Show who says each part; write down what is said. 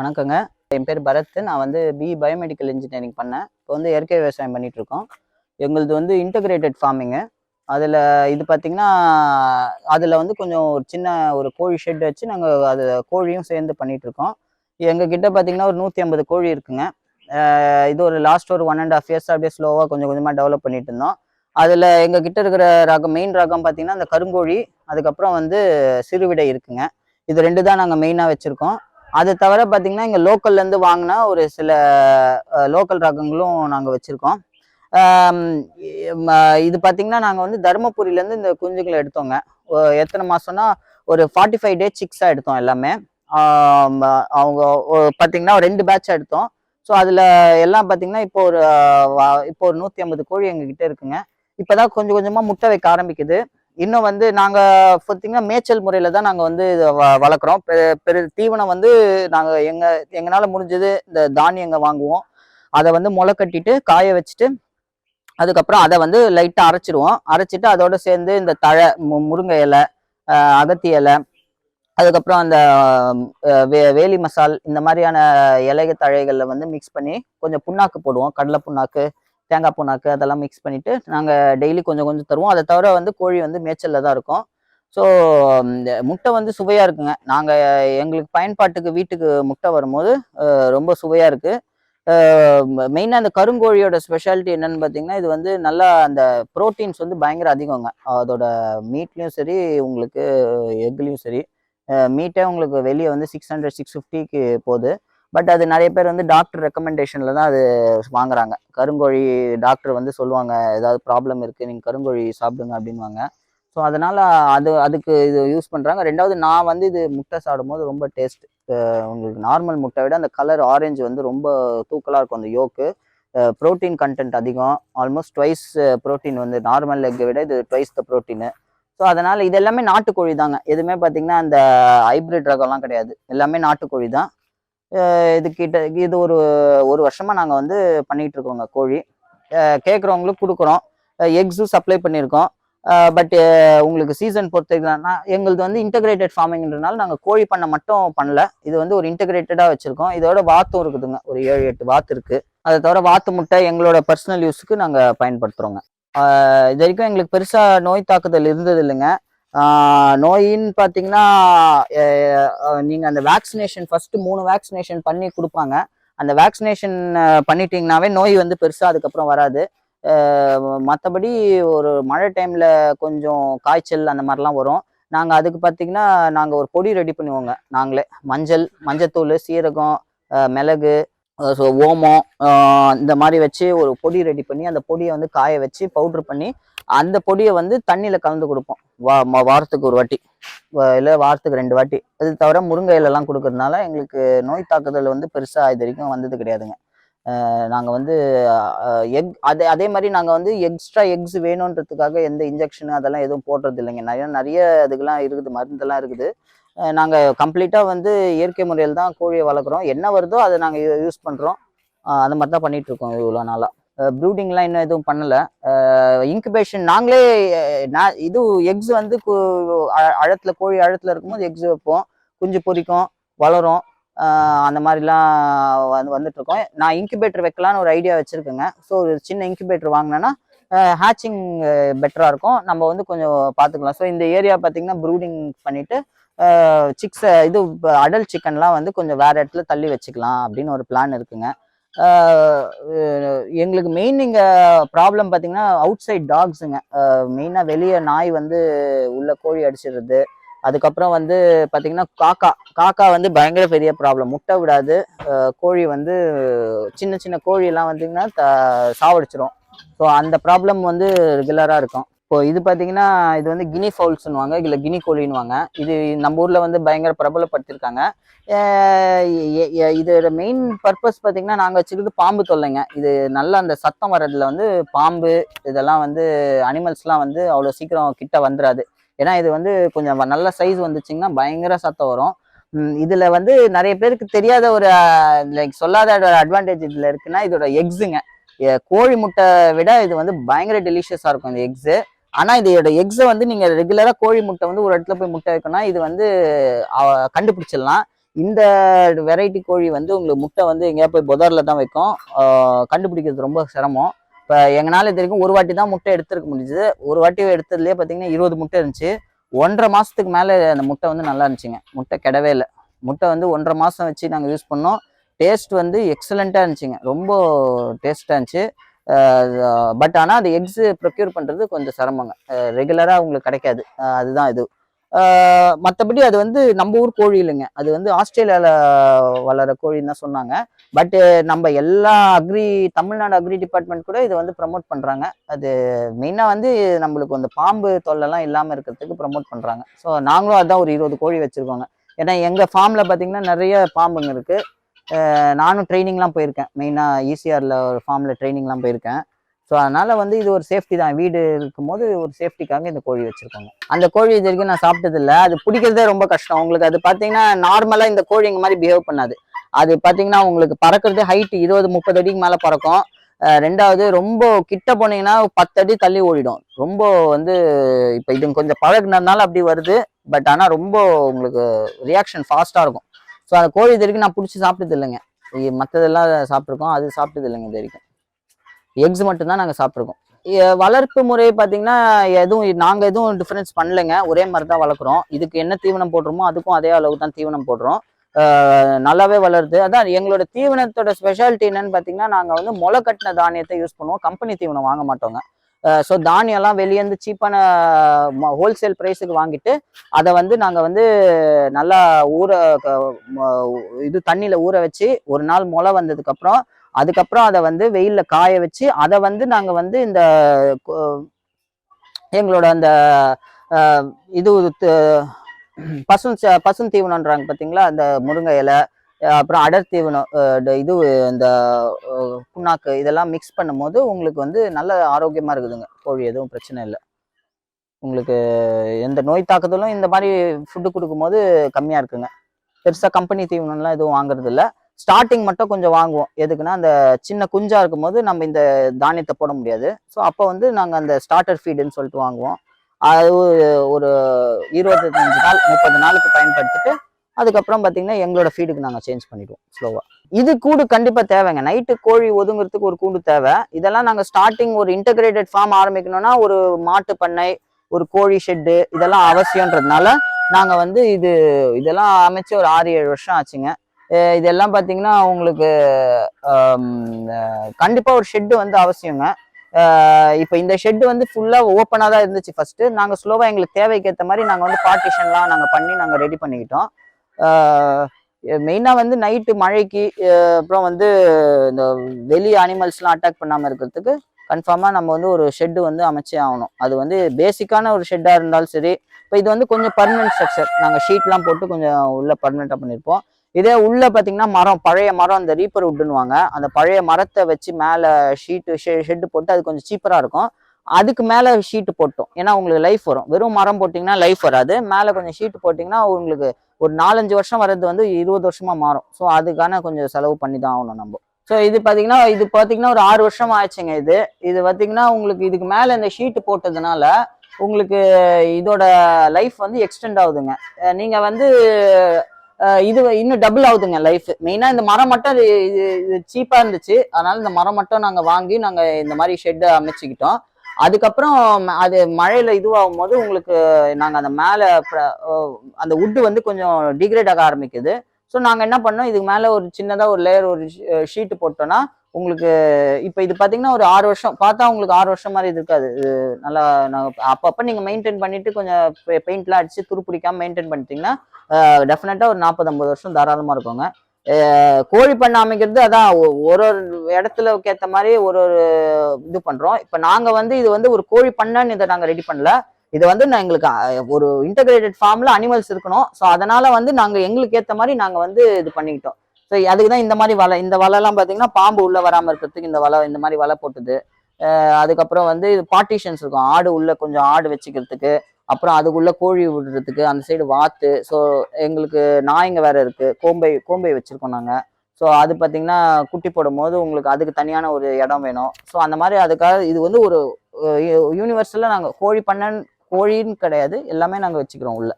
Speaker 1: வணக்கங்க. என் பேர் பரத். நான் வந்து பி பயோமெடிக்கல் இன்ஜினியரிங் பண்ணேன். இப்போ வந்து இயற்கை விவசாயம் பண்ணிட்டு இருக்கோம் வந்து இன்டகிரேட்டட் ஃபார்மிங்கு அதில் இது பார்த்தீங்கன்னா அதில் வந்து கொஞ்சம் ஒரு சின்ன ஒரு கோழி ஷெட் வச்சு நாங்கள் அது கோழியும் சேர்ந்து பண்ணிகிட்ருக்கோம் எங்கள் கிட்ட பார்த்தீங்கன்னா ஒரு நூற்றி ஐம்பது கோழி இருக்குங்க. இது ஒரு லாஸ்ட் ஒரு ஒன் அண்ட் ஆஃப் இயர்ஸ் அப்படியே ஸ்லோவாக கொஞ்சம் கொஞ்சமாக டெவலப் பண்ணிட்டு இருந்தோம். அதில் எங்கள் கிட்ட இருக்கிற ரகம் மெயின் ரகம் பார்த்தீங்கன்னா அந்த கருங்கோழி அதுக்கப்புறம் வந்து சிறுவிடை இருக்குங்க. இது ரெண்டு தான் நாங்கள் மெயினாக வச்சுருக்கோம். அது தவிர பார்த்தீங்கன்னா இங்கே லோக்கல்லேருந்து வாங்கினா ஒரு சில லோக்கல் ரகங்களும் நாங்கள் வச்சுருக்கோம். இது பார்த்தீங்கன்னா நாங்கள் வந்து தருமபுரியிலேருந்து இந்த குஞ்சுகளை எடுத்தோங்க. எத்தனை மாதம்னா ஒரு ஃபார்ட்டி ஃபைவ் டேஸ் சிக்ஸாக எடுத்தோம் எல்லாமே. அவங்க பார்த்தீங்கன்னா ஒரு ரெண்டு பேட்ச் எடுத்தோம். ஸோ அதில் எல்லாம் பார்த்தீங்கன்னா இப்போ ஒரு வா- இப்போ ஒரு நூற்றி ஐம்பது கோழி எங்ககிட்ட இருக்குங்க. இப்போ தான் கொஞ்சம் கொஞ்சமாக முட்டை வைக்க ஆரம்பிக்குது. இன்னும் வந்து நாங்கள் பார்த்தீங்கன்னா மேய்ச்சல் முறையில் தான் நாங்கள் வந்து இதை வ வளர்க்குறோம். பெரு பெரு தீவனம் வந்து நாங்கள் எங்கள் எங்களால் முடிஞ்சது இந்த தானியங்க வாங்குவோம். அதை வந்து முளை கட்டிட்டு காய வச்சுட்டு அதுக்கப்புறம் அதை வந்து லைட்டாக அரைச்சிடுவோம். அரைச்சிட்டு அதோட சேர்ந்து இந்த தழை மு- முருங்கை இலை அகத்தி இலை அதுக்கப்புறம் அந்த வே வேலி மசால் இந்த மாதிரியான இலைக தழைகளில் வந்து மிக்ஸ் பண்ணி கொஞ்சம் புண்ணாக்கு போடுவோம். கடலை புண்ணாக்கு தேங்காய் புண்ணாக்கு அதெல்லாம் மிக்ஸ் பண்ணிவிட்டு நாங்கள் டெய்லி கொஞ்சம் கொஞ்சம் தருவோம். அதை தவிர வந்து கோழி வந்து மேய்ச்சலில் தான் இருக்கும். ஸோ இந்த முட்டை வந்து சுவையாக இருக்குங்க. நாங்கள் எங்களுக்கு பயன்பாட்டுக்கு வீட்டுக்கு முட்டை வரும்போது ரொம்ப சுவையாக இருக்குது மெயினாக அந்த கருங்கோழியோட ஸ்பெஷாலிட்டி என்னன்னு பார்த்தீங்கன்னா இது வந்து நல்லா அந்த ப்ரோட்டீன்ஸ் வந்து பயங்கர அதிகங்க. அதோட மீட்லேயும் சரி உங்களுக்கு எக்லேயும் சரி மீட்டே உங்களுக்கு வெளியே வந்து சிக்ஸ் ஹண்ட்ரட் சிக்ஸ் ஃபிஃப்டிக்கு போகுது. பட் அது நிறைய பேர் வந்து டாக்டர் ரெக்கமெண்டேஷனில் தான் அது வாங்குறாங்க. கருங்கோழி டாக்டர் வந்து சொல்லுவாங்க ஏதாவது ப்ராப்ளம் இருக்குது நீங்கள் கருங்கோழி சாப்பிடுங்க அப்படின்வாங்க ஸோ அதனால் அது அதுக்கு இது யூஸ் பண்ணுறாங்க ரெண்டாவது நான் வந்து இது முட்டை சாப்பிடும்போது ரொம்ப டேஸ்ட் உங்களுக்கு நார்மல் முட்டை விட அந்த கலர் ஆரஞ்சு வந்து ரொம்ப தூக்கலாக இருக்கும் அந்த யோக்கு ப்ரோட்டீன் கண்டென்ட் அதிகம். ஆல்மோஸ்ட் ட்வைஸ் ப்ரோட்டீன் வந்து நார்மல் எக்கை விட இது ட்வைஸ் த ப்ரோட்டீனு ஸோ அதனால் இது எல்லாமே நாட்டுக்கோழி தாங்க. எதுவுமே பார்த்திங்கன்னா அந்த ஹைப்ரிட் ரகம்லாம் கிடையாது. எல்லாமே நாட்டுக்கோழி தான். இது கிட்ட இது ஒரு ஒரு வருஷமாக நாங்கள் வந்து பண்ணிகிட்டு இருக்கோங்க கோழி. கேட்குறவங்களுக்கு கொடுக்குறோம். எக்ஸும் சப்ளை பண்ணியிருக்கோம் பட் உங்களுக்கு சீசன் பொறுத்ததுனா எங்களுது வந்து இன்டகிரேட்டட் ஃபார்மிங்ன்றனால நாங்கள் கோழி பண்ணை மட்டும் பண்ணல. இது வந்து ஒரு இன்டகிரேட்டடாக வச்சுருக்கோம். இதோட வாத்தும் இருக்குதுங்க. ஒரு ஏழு எட்டு வாத்து இருக்குது அதை தவிர வாத்து முட்டை எங்களோட பர்சனல் யூஸுக்கு நாங்கள் பயன்படுத்துகிறோங்க இது வரைக்கும் எங்களுக்கு பெருசாக நோய் தாக்குதல் இருந்தது இல்லைங்க நோயின்னு பார்த்தீங்கன்னா நீங்கள் அந்த வேக்சினேஷன் ஃபஸ்ட்டு மூணு வேக்சினேஷன் பண்ணி கொடுப்பாங்க. அந்த வேக்சினேஷன் பண்ணிட்டீங்கனாவே நோய் வந்து பெருசாக அதுக்கப்புறம் வராது. மற்றபடி ஒரு மழை டைமில் கொஞ்சம் காய்ச்சல் அந்த மாதிரிலாம் வரும். நாங்கள் அதுக்கு பார்த்தீங்கன்னா நாங்கள் ஒரு பொடி ரெடி பண்ணுவோங்க நாங்களே. மஞ்சள் மஞ்சத்தூள் சீரகம் மிளகு ஸோ ஓமம் இந்த மாதிரி வச்சு ஒரு பொடி ரெடி பண்ணி அந்த பொடியை வந்து காய வச்சு பவுட்ரு பண்ணி அந்த பொடியை வந்து தண்ணியில் கலந்து கொடுப்போம். வா வாரத்துக்கு ஒரு வாட்டி. இல்லை வாரத்துக்கு ரெண்டு வாட்டி. அது தவிர முருங்கை இலைலாம் கொடுக்கறதுனால எங்களுக்கு நோய் தாக்குதல் வந்து பெருசாக இது வரைக்கும் வந்தது கிடையாதுங்க. நாங்கள் வந்து எக் அதே அதே மாதிரி நாங்கள் வந்து எக்ஸ்ட்ரா எக்ஸ் வேணுன்றதுக்காக எந்த இன்ஜெக்ஷனு அதெல்லாம் எதுவும் போடுறது இல்லைங்க. நிறைய நிறைய அதுக்கெல்லாம் இருக்குது மருந்தெல்லாம் இருக்குது. நாங்கள் கம்ப்ளீட்டாக வந்து இயற்கை முறையில் தான் கோழியை வளர்க்குறோம். என்ன வருதோ அதை நாங்கள் யூஸ் பண்ணுறோம் அந்த மாதிரி தான் பண்ணிகிட்ருக்கோம் இருக்கோம் இவ்வளோ நாளாக ப்ரூடிங்லாம் இன்னும் எதுவும் பண்ணலை. இன்குபேஷன் நாங்களே நான் இது எக்ஸ் வந்து கு- கோழி அழத்தில் இருக்கும்போது எக்ஸ் வைப்போம். குஞ்சு பொரிக்கும் வளரும். அந்த மாதிரிலாம் வந்து வந்துட்ருக்கோம் நான் இன்குபேட்டர் வைக்கலான்னு ஒரு ஐடியா வச்சுருக்கேங்க. ஸோ ஒரு சின்ன இன்குபேட்டர் வாங்கினேன்னா ஹேச்சிங் பெட்டராக இருக்கும். நம்ம வந்து கொஞ்சம் பார்த்துக்கலாம். ஸோ இந்த ஏரியா பார்த்தீங்கன்னா ப்ரூடிங் பண்ணிவிட்டு சிக்ஸை இது அடல் சிக்கன்லாம் வந்து கொஞ்சம் வேற இடத்துல தள்ளி வச்சுக்கலாம் அப்படின்னு ஒரு பிளான் இருக்குங்க. எங்களுக்கு மெயின் இங்கே ப்ராப்ளம் பார்த்தீங்கன்னா அவுட் சைட் டாக்ஸுங்க மெயினாக வெளியே நாய் வந்து உள்ள கோழி அடிச்சிடுறது. அதுக்கப்புறம் வந்து பார்த்தீங்கன்னா காக்கா காக்கா வந்து பயங்கர பெரிய ப்ராப்ளம் முட்டை விடாது. கோழி வந்து சின்ன சின்ன கோழியெல்லாம் வந்தீங்கன்னா த சாவடிச்சிரும். ஸோ அந்த ப்ராப்ளம் வந்து ரெகுலராக இருக்கும். இப்போ இது பார்த்தீங்கன்னா இது வந்து கினி ஃபவுல்ஸ்னுவாங்க இல்லை கினி கோழின்னுவாங்க. இது நம்ம ஊரில் வந்து பயங்கர பிரபலப்படுத்தியிருக்காங்க இதோட மெயின் பர்பஸ் பார்த்தீங்கன்னா நாங்கள் வச்சுக்கிறது பாம்பு தொல்லைங்க. இது நல்ல அந்த சத்தம் வர்றதுல வந்து பாம்பு இதெல்லாம் வந்து அனிமல்ஸ்லாம் வந்து அவ்வளோ சீக்கிரம் கிட்ட வந்துடாது ஏன்னா இது வந்து கொஞ்சம் நல்ல சைஸ் வந்துச்சுங்கன்னா பயங்கர சத்தம் வரும். இதில் வந்து நிறைய பேருக்கு தெரியாத ஒரு லைக் சொல்லாத அட்வான்டேஜ் இதில் இருக்குன்னா இதோட எக்ஸுங்க. கோழி முட்டை விட இது வந்து பயங்கர டெலிஷியஸாக இருக்கும் இந்த எக்ஸு. ஆனா இதோட எக்ஸை வந்து நீங்க ரெகுலரா கோழி முட்டை வந்து ஒரு இடத்துல போய் முட்டை வைக்கணும்னா இது வந்து கண்டுபிடிச்சிடலாம். இந்த வெரைட்டி கோழி வந்து உங்களுக்கு முட்டை வந்து எங்கேயா போய் புதரில் தான் வைக்கும். கண்டுபிடிக்கிறது ரொம்ப சிரமம். இப்போ எங்களால் இது வரைக்கும் ஒரு வாட்டி தான் முட்டை எடுத்துருக்க முடிஞ்சுது. ஒரு வாட்டி எடுத்ததுலேயே பார்த்தீங்கன்னா இருபது முட்டை இருந்துச்சு. ஒன்றரை மாதத்துக்கு மேலே அந்த முட்டை வந்து நல்லா இருந்துச்சுங்க. முட்டை கெடவே இல்லை. முட்டை வந்து ஒன்றரை மாதம் வச்சு நாங்கள் யூஸ் பண்ணோம். டேஸ்ட் வந்து எக்ஸலண்ட்டாக இருந்துச்சுங்க. ரொம்ப டேஸ்ட்டாக இருந்துச்சு. பட் ஆனால் அது எக்ஸு ப்ரொக்யூர் பண்ணுறது கொஞ்சம் சிரமங்க. ரெகுலராக உங்களுக்கு கிடைக்காது. அதுதான் இது. மற்றபடி அது வந்து நம்ம ஊர் கோழி இல்லைங்க. அது வந்து ஆஸ்திரேலியாவில் வளர கோழின்னு தான் சொன்னாங்க. பட்டு நம்ம எல்லா அக்ரி தமிழ்நாடு அக்ரி டிபார்ட்மெண்ட் கூட இதை வந்து ப்ரமோட் பண்ணுறாங்க அது மெயினாக வந்து நம்மளுக்கு அந்த பாம்பு தொல்லைலாம் இல்லாமல் இருக்கிறதுக்கு ப்ரமோட் பண்ணுறாங்க ஸோ நாங்களும் அதான் ஒரு இருபது கோழி வச்சுருக்கோங்க. ஏன்னா எங்கள் ஃபார்மில் பார்த்தீங்கன்னா நிறைய பாம்புங்க இருக்குது நானும் ட்ரைனிங்லாம் போயிருக்கேன். மெயினாக ஈசிஆரில் ஒரு ஃபார்மில் ட்ரைனிங்லாம் போயிருக்கேன். ஸோ அதனால் வந்து இது ஒரு சேஃப்டி தான். வீடு இருக்கும்போது ஒரு சேஃப்டிக்காக இந்த கோழி வச்சுருக்காங்க. அந்த கோழி இது வரைக்கும் நான் சாப்பிட்டதில்ல. அது பிடிக்கிறதே ரொம்ப கஷ்டம். உங்களுக்கு அது பார்த்தீங்கன்னா நார்மலாக இந்த கோழி இந்த மாதிரி பிஹேவ் பண்ணாது. அது பார்த்தீங்கன்னா உங்களுக்கு பறக்கிறது ஹைட் இருபது முப்பது அடிக்கு மேலே பறக்கும். ரெண்டாவது ரொம்ப கிட்ட போனீங்கன்னா பத்து அடி தள்ளி ஓடிடும். ரொம்ப வந்து இப்போ இது கொஞ்சம் பழகினதுனால அப்படி வருது. பட் ஆனால் ரொம்ப உங்களுக்கு ரியாக்ஷன் ஃபாஸ்ட்டாக இருக்கும். ஸோ அந்த கோழி இது வரைக்கும் நான் பிடிச்சி சாப்பிட்டது இல்லைங்க. மற்றதெல்லாம் சாப்பிட்ருக்கோம் அது சாப்பிட்டது இல்லைங்க இது வரைக்கும். எக்ஸ் மட்டும்தான் நாங்கள் சாப்பிட்ருக்கோம் வளர்ப்பு முறை பார்த்தீங்கன்னா எதுவும் நாங்கள் எதுவும் டிஃப்ரென்ஸ் பண்ணலைங்க. ஒரே மாதிரி தான் வளர்க்குறோம். இதுக்கு என்ன தீவனம் போடுறோமோ அதுக்கும் அதே அளவுக்கு தான் தீவனம் போடுறோம். நல்லாவே வளருது. அதான் எங்களோட தீவனத்தோட ஸ்பெஷாலிட்டி என்னன்னு பார்த்தீங்கன்னா நாங்கள் வந்து முளை கட்டின தானியத்தை யூஸ் பண்ணுவோம். கம்பெனி தீவனம் வாங்க மாட்டோங்க. ஸோ தானியம்லாம் வெளியேந்து சீப்பான ஹோல்சேல் ப்ரைஸுக்கு வாங்கிட்டு அதை வந்து நாங்கள் வந்து நல்லா ஊற இது தண்ணியில் ஊற வச்சு ஒரு நாள் முளை வந்ததுக்கப்புறம் அதுக்கப்புறம் அதை வந்து வெயிலில் காய வச்சு அதை வந்து நாங்கள் வந்து இந்த கொ- எங்களோட அந்த இது பசு பசும் ச- தீவனம்ன்றாங்க பார்த்தீங்களா அந்த முருங்கை இலை அப்புறம் அடர் தீவனம் இது இந்த புண்ணாக்கு இதெல்லாம் மிக்ஸ் பண்ணும்போது உங்களுக்கு வந்து நல்ல ஆரோக்கியமாக இருக்குதுங்க. கோழி எதுவும் பிரச்சனை இல்லை. உங்களுக்கு எந்த நோய் தாக்குதலும் இந்த மாதிரி ஃபுட்டு கொடுக்கும்போது கம்மியாக இருக்குங்க. பெருசாக கம்பெனி தீவனம்லாம் எதுவும் வாங்குறது இல்லை. ஸ்டார்டிங் மட்டும் கொஞ்சம் வாங்குவோம். எதுக்குன்னா அந்த சின்ன குஞ்சாக இருக்கும்போது நம்ம இந்த தானியத்தை போட முடியாது. ஸோ அப்போ வந்து நாங்கள் அந்த ஸ்டார்டர் ஃபீடுன்னு சொல்லிட்டு வாங்குவோம். அது ஒரு- ஒரு இருபத்தஞ்சு நாள் முப்பது நாளுக்கு பயன்படுத்திட்டு அதுக்கப்புறம் பார்த்தீங்கன்னா எங்களோட ஃபீடுக்கு நாங்கள் சேஞ்ச் பண்ணிடுவோம் ஸ்லோவாக இது கூடு கண்டிப்பாக தேவைங்க. நைட்டு கோழி ஒதுங்குறதுக்கு ஒரு கூடு தேவை. இதெல்லாம் நாங்கள் ஸ்டார்டிங் ஒரு இன்டகிரேட்டட் ஃபார்ம் ஆரம்பிக்கணும்னா ஒரு மாட்டு பண்ணை ஒரு கோழி ஷெட்டு இதெல்லாம் அவசியன்றதுனால நாங்கள் வந்து இது இதெல்லாம் அமைச்சு ஒரு ஆறு ஏழு வருஷம் ஆச்சுங்க. இதெல்லாம் பார்த்தீங்கன்னா உங்களுக்கு கண்டிப்பாக ஒரு ஷெட்டு வந்து அவசியங்க. இப்போ இந்த ஷெட்டு வந்து ஃபுல்லாக ஓப்பனாக தான் இருந்துச்சு ஃபஸ்ட்டு நாங்கள் ஸ்லோவாக எங்களுக்கு தேவைக்கேற்ற மாதிரி நாங்கள் வந்து பார்ட்டிஷன்லாம் நாங்கள் பண்ணி நாங்கள் ரெடி பண்ணிக்கிட்டோம். மெயினாக வந்து நைட்டு மழைக்கு அப்புறம் வந்து இந்த வெளி அனிமல்ஸ்லாம் அட்டாக் பண்ணாமல் இருக்கிறதுக்கு கன்ஃபார்மாக நம்ம வந்து ஒரு ஷெட்டு வந்து அமைச்சே ஆகணும். அது வந்து பேசிக்கான ஒரு ஷெட்டாக இருந்தாலும் சரி இப்போ இது வந்து கொஞ்சம் பர்மனெண்ட் ஸ்ட்ரக்சர் நாங்கள் ஷீட்லாம் போட்டு கொஞ்சம் உள்ளே பர்மனெண்ட்டாக பண்ணியிருப்போம் இதே உள்ள பார்த்தீங்கன்னா மரம் பழைய மரம் அந்த ரீப்பர் வுட்டுன்னுவாங்க அந்த பழைய மரத்தை வச்சு மேலே ஷீட்டு ஷெ ஷெட்டு போட்டு அது கொஞ்சம் சீப்பராக இருக்கும். அதுக்கு மேலே ஷீட்டு போட்டோம். ஏன்னா உங்களுக்கு லைஃப் வரும். வெறும் மரம் போட்டிங்கன்னா லைஃப் வராது. மேலே கொஞ்சம் ஷீட்டு போட்டிங்கன்னா உங்களுக்கு ஒரு நாலஞ்சு வருஷம் வர்றது வந்து இருபது வருஷமா மாறும். ஸோ அதுக்கான கொஞ்சம் செலவு பண்ணி தான் ஆகணும் நம்ம. ஸோ இது பார்த்தீங்கன்னா இது பார்த்தீங்கன்னா ஒரு ஆறு வருஷம் ஆயிடுச்சுங்க இது. இது பார்த்தீங்கன்னா உங்களுக்கு இதுக்கு மேலே இந்த ஷீட்டு போட்டதுனால உங்களுக்கு இதோட லைஃப் வந்து எக்ஸ்டெண்ட் ஆகுதுங்க. நீங்கள் வந்து இது இன்னும் டபுள் ஆகுதுங்க லைஃப் மெயினாக இந்த மரம் மட்டும் அது இது இது சீப்பாக இருந்துச்சு. அதனால இந்த மரம் மட்டும் நாங்கள் வாங்கி நாங்கள் இந்த மாதிரி ஷெட்டை அமைச்சிக்கிட்டோம். அதுக்கப்புறம் அது மழையில இதுவாகும் போது உங்களுக்கு நாங்கள் அந்த மேலே அந்த வுட்டு வந்து கொஞ்சம் டிகிரேட் ஆக ஆரம்பிக்குது. ஸோ நாங்கள் என்ன பண்ணோம்? இதுக்கு மேலே ஒரு சின்னதாக ஒரு லேயர் ஒரு ஷீட்டு போட்டோம்னா உங்களுக்கு இப்போ இது பார்த்தீங்கன்னா ஒரு ஆறு வருஷம் பார்த்தா உங்களுக்கு ஆறு வருஷம் மாதிரி இது இருக்காது. இது நல்லா நாங்கள் அப்பப்போ நீங்கள் மெயின்டைன் பண்ணிட்டு கொஞ்சம் பெயிண்ட்லாம் அடிச்சு துரு பிடிக்காம மெயின்டைன் பண்ணிட்டீங்கன்னா டெஃபினட்டாக ஒரு நாற்பது ஐம்பது வருஷம் தாராளமாக இருக்குங்க. கோழி பண்ணை அமைக்கிறது அதான் ஒ- ஒரு ஒரு இடத்துல ஏற்ற மாதிரி ஒரு ஒரு இது பண்ணுறோம் இப்போ நாங்கள் வந்து இது வந்து ஒரு கோழி பண்ணன்னு இதை நாங்கள் ரெடி பண்ணல. இது வந்து நான் எங்களுக்கு ஒரு இன்டகிரேட்டட் ஃபார்ம்ல அனிமல்ஸ் இருக்கணும். ஸோ அதனால வந்து நாங்கள் எங்களுக்கு ஏற்ற மாதிரி நாங்கள் வந்து இது பண்ணிக்கிட்டோம். ஸோ அதுக்கு தான் இந்த மாதிரி வலை இந்த வலைலாம் பார்த்தீங்கன்னா பாம்பு உள்ள வராமல் இருக்கிறதுக்கு இந்த வலை இந்த மாதிரி வலை போட்டுது. அதுக்கப்புறம் வந்து இது பார்ட்டிஷன்ஸ் இருக்கும். ஆடு உள்ள கொஞ்சம் ஆடு வச்சுக்கிறதுக்கு. அப்புறம் அதுக்குள்ள கோழி விடுறதுக்கு அந்த சைடு வாத்து ஸோ எங்களுக்கு நாய்ங்க வேற இருக்கு. கோம்பை கோம்பை வச்சிருக்கோம் நாங்கள் ஸோ அது பார்த்தீங்கன்னா குட்டி போடும்போது உங்களுக்கு அதுக்கு தனியான ஒரு இடம் வேணும். ஸோ அந்த மாதிரி அதுக்காக இது வந்து ஒரு யூனிவர்சலில் நாங்கள் கோழி பண்ணன் கோழின்னு கிடையாது. எல்லாமே நாங்கள் வச்சுக்கிறோம் உள்ள.